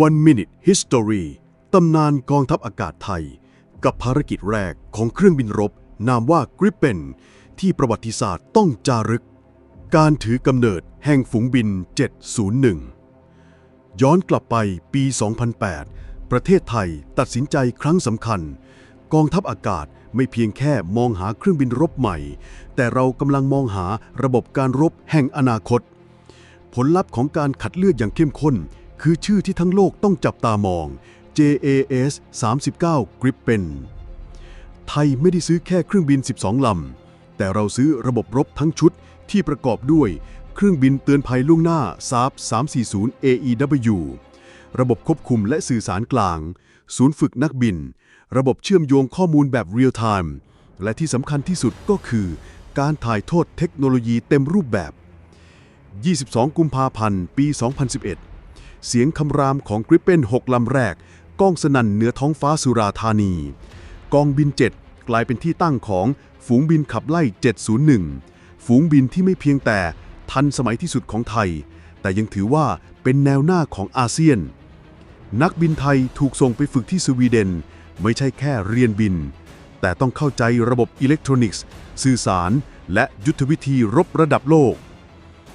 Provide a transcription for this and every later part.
One Minute History ตำนานกองทัพอากาศไทย กับภารกิจแรกของเครื่องบินรบ นามว่า Gripen ที่ประวัติศาสตร์ต้องจารึก การถือกำเนิดแห่งฝูงบิน 701 ย้อนกลับไปปี 2008 ประเทศไทยตัดสินใจครั้งสำคัญ กองทัพอากาศไม่เพียงแค่มองหาเครื่องบินรบใหม่ แต่เรากำลังมองหาระบบการรบแห่งอนาคต ผลลัพธ์ของการขัดเลือกอย่างเข้มข้น คือชื่อที่ทั้งโลกต้องจับตามอง JAS 39 Gripen ไทยไม่ได้ซื้อแค่เครื่องบิน 12 ลำ แต่เราซื้อระบบรบทั้งชุดที่ประกอบด้วยเครื่องบินเตือนภัยล่วงหน้า SAP 340 AEW ระบบควบคุมและสื่อสารกลาง ศูนย์ฝึกนักบิน ระบบเชื่อมโยงข้อมูลแบบเรียลไทม์และที่สำคัญที่สุดก็คือการถ่ายโทษเทคโนโลยีเต็มรูปแบบ 22 กุมภาพันธ์ ปี 2011 เสียงคำรามของกริปเปน6ลำแรก ก้องสนั่นเหนือท้องฟ้าสุราธานี กองบิน 7 กลายเป็นที่ตั้งของฝูงบินขับไล่ 701 ฝูงบินที่ไม่เพียงแต่ทันสมัยที่สุดของไทย แต่ยังถือว่าเป็นแนวหน้าของอาเซียน นักบินไทยถูกส่งไปฝึกที่สวีเดน ไม่ใช่แค่เรียนบิน แต่ต้องเข้าใจระบบอิเล็กทรอนิกส์ สื่อสาร และยุทธวิธีรบระดับโลก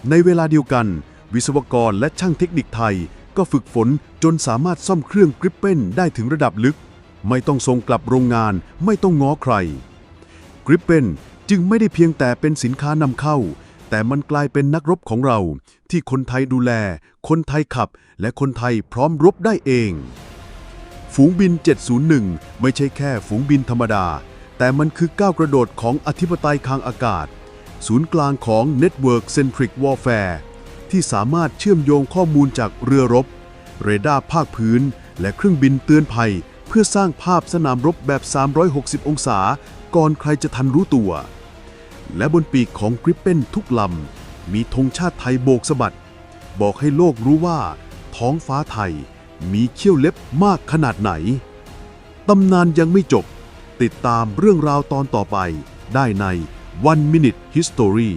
ในเวลาเดียวกัน วิศวกรและช่างเทคนิคไทย ก็ฝึกฝนจนสามารถซ่อมเครื่องกริปเปนได้ถึงระดับลึก ไม่ต้องส่งกลับโรงงาน ไม่ต้องง้อใครกริปเปนจึงไม่ได้เพียงแต่เป็นสินค้านำเข้า แต่มันกลายเป็นนักรบของเรา ที่คนไทยดูแล คนไทยขับ และคนไทยพร้อมรบได้เอง ฝูงบิน 701 ไม่ใช่แค่ฝูงบินธรรมดา แต่มันคือก้าวกระโดดของอธิปไตยทางอากาศ ศูนย์กลางของ Network Centric Warfare ที่สามารถเชื่อมโยงข้อมูลจากเรือรบ เรดาร์ภาคพื้น และเครื่องบินเตือนภัย เพื่อสร้างภาพสนามรบแบบ 360 องศา ก่อนใครจะทันรู้ตัว และบนปีกของกริปเปนทุกลำ มีธงชาติไทยโบกสะบัด บอกให้โลกรู้ว่า ท้องฟ้าไทยมีเขี้ยวเล็บมากขนาดไหน ตำนานยังไม่จบ ติดตามเรื่องราวตอนต่อไปได้ใน One Minute History